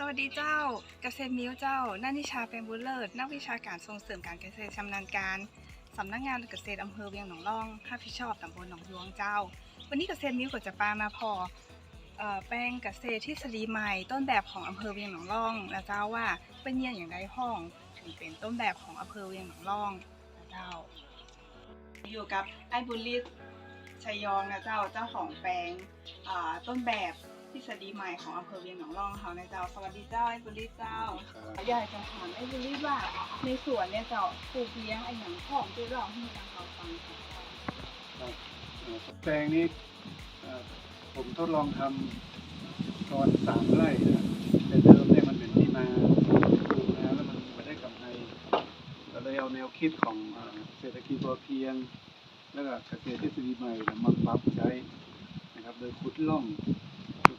สวัสดีเจ้าเกษตรมิวเจ้านันนิชาเป็นบุญเลิศนักวิชาการส่งเสริมการเกษตรชำนาญการสำนักงานเกษตรอำเภอเวียงหนองร่องรับผิดชอบตำบลหนองยวงเจ้า วันนี้เกษตรมิวก็จะปามาพอออแปลงเกษตรที่สรีใหม่ ต้นแบบของอำเภอเวียงหนองร่องนะเจ้าว่าเป็นเยี่ยงอย่างไรห้องถึงเป็นต้นแบบของอำเภอเวียงหนองร่องนะเจ้า อยู่กับไอ้บุญฤทธิ์ชัยยองนะเจ้าเจ้าของแปลงต้นแบบ ทฤษฎีใหม่ของอำเภอเวียงหนองร่องเขานะเจ้า สวัสดีเจ้าไอ้บุญฤทธิ์เจ้าอยากจะถามไอ้บุญฤทธิ์ว่าในสวนเนี่ยเจ้าปลูกเลี้ยงไอ้หยังของที่เราให้ทางเราฟังค่ะเจ้าครับเอ่อแปลงนี้เอ่อผมทดลองทำตอนสามไร่นะแต่เดิมเนี่ยมันเป็นที่นาปลูกนาแล้วมันไม่ได้กำไรก็เลยเอาแนวคิดของเอ่อเศรษฐกิจพอเพียง แล้วก็เกษตรทฤษฎีใหม่เนี่ยมาปรับใช้นะครับ โดยขุดล่อง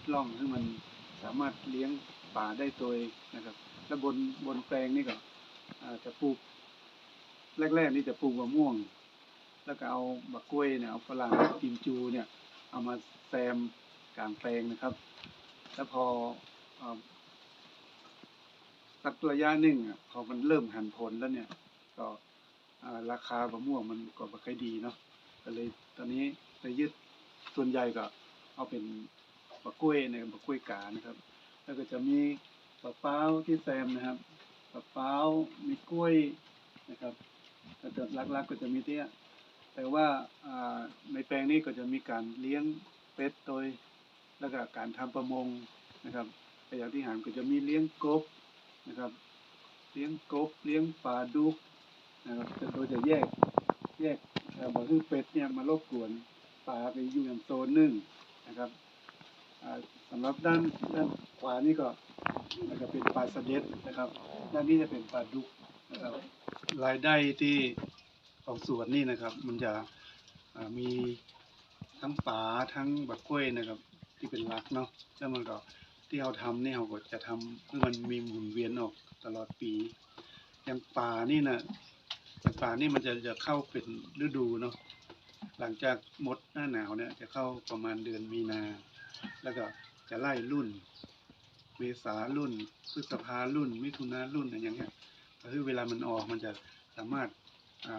ขุดล่องให้มันสามารถเลี้ยงป่าได้โดยนะครับ แล้วบนบนแปลงนี่ก็จะปลูก แรกๆนี่จะปลูกมะม่วง แล้วก็เอาบักกล้วยเนี่ยเอาฝรั่งกิมจูเนี่ย เอามาแซมกลางแปลงนะครับ แล้วพอสักระยะหนึ่งอะพอมันเริ่มหันผลแล้วเนี่ย ก็ราคามะม่วงมันก็ไม่ค่อยดีเนาะก็เลยตอนนี้เลยยึดส่วนใหญ่ก็เอาเป็น บักกล้วยเนี่ยบักกล้วยกานะครับ แล้วก็จะมีมะพร้าวที่แซมนะครับมะพร้าวมีกล้วยนะครับแต่หลักๆก็จะมีเที่ยแต่ว่าในแปลงนี้ก็จะมีการเลี้ยงเป็ดโดยแล้วก็การทำประมงนะครับแต่อย่างที่หารก็จะมีเลี้ยงกบนะครับ เลี้ยงกบเลี้ยงปลาดุกนะครับโดยจะแยกแยกเอ่บอกคือเป็ดเนี่ยมารบกวนปลาไปอยู่อย่างโซนหนึ่งนะครับ สำหรับด้านด้านขวานี่ก็มันก็เป็นปลาสเด็ดนะครับ ด้านนี้จะเป็นปลาดุกนะครับรายได้ที่ของสวนนี่นะครับ มันจะมีทั้งป่าทั้งบักกล้วยนะครับ ที่เป็นหลักเนาะแล้วมันก็ที่เราทำนี่เราก็จะทำให้มันมีหมุนเวียนออกตลอดปีอย่างป่านี่นะอย่างป่านี่มันจะจะเข้าเป็นฤดูเนาะหลังจากหมดหน้าหนาวเนี่ยจะเข้าประมาณเดือนมีนา แล้วก็จะไล่รุ่น เมษารุ่น พฤษภารุ่น มิถุนารุ่นอะไรอย่างเงี้ยคือเวลามันออกมันจะสามารถ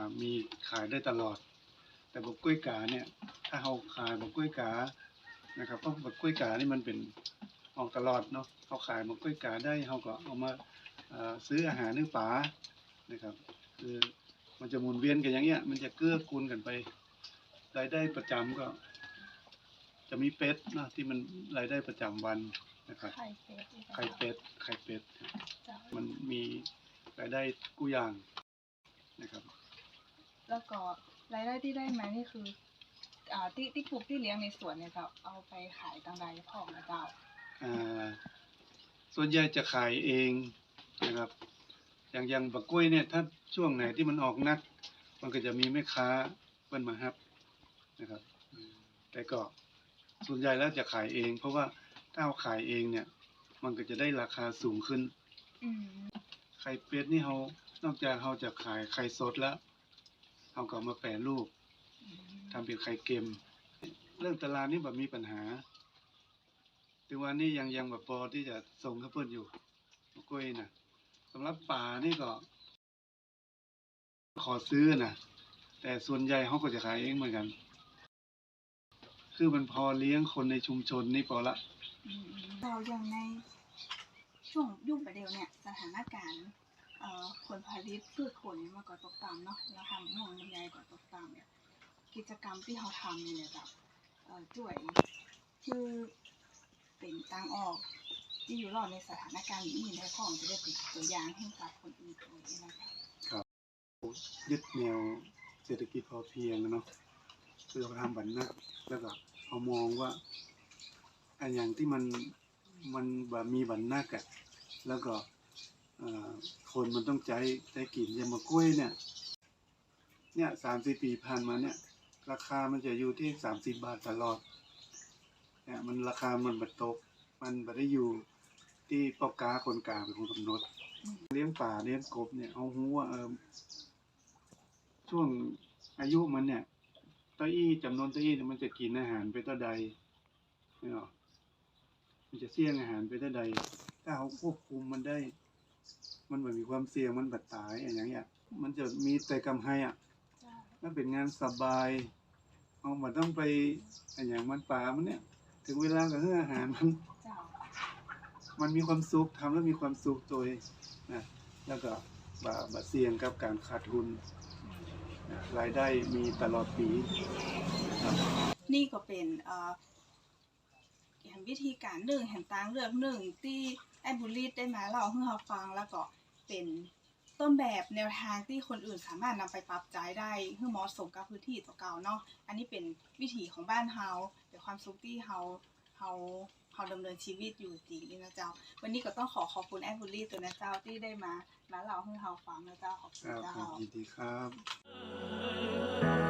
ามีขายได้ตลอด แต่บกกล้วยกาเนี่ย ถ้าเราขายบกกล้วยกานะครับเพราะบกกล้วยกานี่มันเป็นออกตลอดเนาะเขาขายบกกล้วยกาได้เขาก็เอามาอาซื้ออาหารนึกป่านะครับ คือมันจะหมุนเวียนกันอย่างเงี้ย มันจะเกื้อกูลกันไปรายได้ประจำก็ จะมีเป็ดเนาะที่มันรายได้ประจำวันนะครับไข่เป็ดไข่เป็ดไข่เป็ดเจ้ามันมีรายได้กู้อย่างนะครับ แล้วก็รายได้ที่ได้มานี่คือ อ่าที่ที่ปลูกที่เลี้ยงในสวนเนี่ยเจ้าเอาไปขายต่างใดพ่อนะเจ้าอ่าส่วนใหญ่จะขายเองนะครับ อย่างอย่างบักกล้วยเนี่ยถ้าช่วงไหนที่มันออกนัก มันก็จะมีแม่ค้าเพิ่นมาฮับนะครับอืมแต่ก็ ส่วนใหญ่แล้วจะขายเอง เพราะว่าถ้าเราขายเองเนี่ย มันก็จะได้ราคาสูงขึ้นอืมไข่เป็ดนี่เรานอกจากเราจะขายไข่สดแล้วเราก็เอามาแปรรูปทำเป็นไข่เค็มเรื่องตลาดนี่แบบมีปัญหาถึงวันนี้ยังยังแบบพอที่จะส่งเข้าเพิ่นอยู่กล้วยนะสำหรับป่านี่ก็ ขอซื้อนะแต่ส่วนใหญ่เขาก็จะขายเองเหมือนกัน คือมันพอเลี้ยงคนในชุมชนนี่พอละอืมเราอย่างในช่วงยุคประเดี๋ยวเนี่ยสถานการณ์เอ่อผลผลิตพืชผลมันก็ตกต่ำเนาะราคามะม่วงลำไยก็ตกต่ำเนี่ยกิจกรรมที่เขาทำเนี่ยแบบเอ่อช่วยคือเป็นทางออกที่อยู่รอดในสถานการณ์นี้ในข้องจะได้เป็นตัวอย่างให้กับคนอื่นด้วยนะคะยึดแนวเศรษฐกิจพอเพียงนะเนาะ คือเราทำบันนักแล้วก็เรามองว่าอันอย่างที่มันมันแบบมีบันนักอะแล้วก็คนมันต้องใจใจกินยามะกล้วยเนี่ยเนี่ยสามสิบปีผ่านมาเนี่ย ราคามันจะอยู่ที่สามสิบบาทตลอดเนี่ยมันราคามันบัดตก มันบัดได้อยู่ที่ปอกกาคนกลางเป็นคนกำหนดเลี้ยงป่าเลี้ยงกบเนี่ยเอาหูว่าเออช่วงอายุมันเนี่ย ต้าอี้จำนวนเต้าอี้เนี่ยมันจะกินอาหารไปเท่าใดเนี่ยหรอมันจะเสี่ยงอาหารไปเท่าใดถ้าถ้าเขาควบคุมมันได้ มันแบบมีความเสี่ยงมันบัดตายอะไรอย่างเงี้ย มันจะมีแต่กำให้อะเจ้ามันเป็นงานสบายเอามันต้องไปอะไรอย่างมันป่ามันเนี่ย ถึงเวลาก็ให้อาหารมันเจ้ามันมีความสุขทำแล้วมีความสุขตัวเองนะแล้วก็บาบาเสี่ยงกับการขาดทุนนะ รายได้มีตลอดปีนะครับนี่ก็เป็นเอ่อแห่งวิธีการหนึ่งแห่งตางเลือกหนึ่งที่ไอ้บุลลีดได้มาเล่าให้เราฟังแล้วก็เป็นต้นแบบแนวทางที่คนอื่นสามารถนำไปปรับใช้ได้เพื่อเหมาะสมกับพื้นที่ตัวเก่าเนาะอันนี้เป็นวิถีของบ้านเฮาเป็นความสุขที่เฮา เขาเขาดำเนินชีวิตอยู่จริงนะเจ้า วันนี้ก็ต้องขอขอบคุณแอดบุลลี่ตัวนะเจ้าที่ได้มามาเล่าให้เราฟังนะเจ้าขอบคุณเจ้ายินดีครับ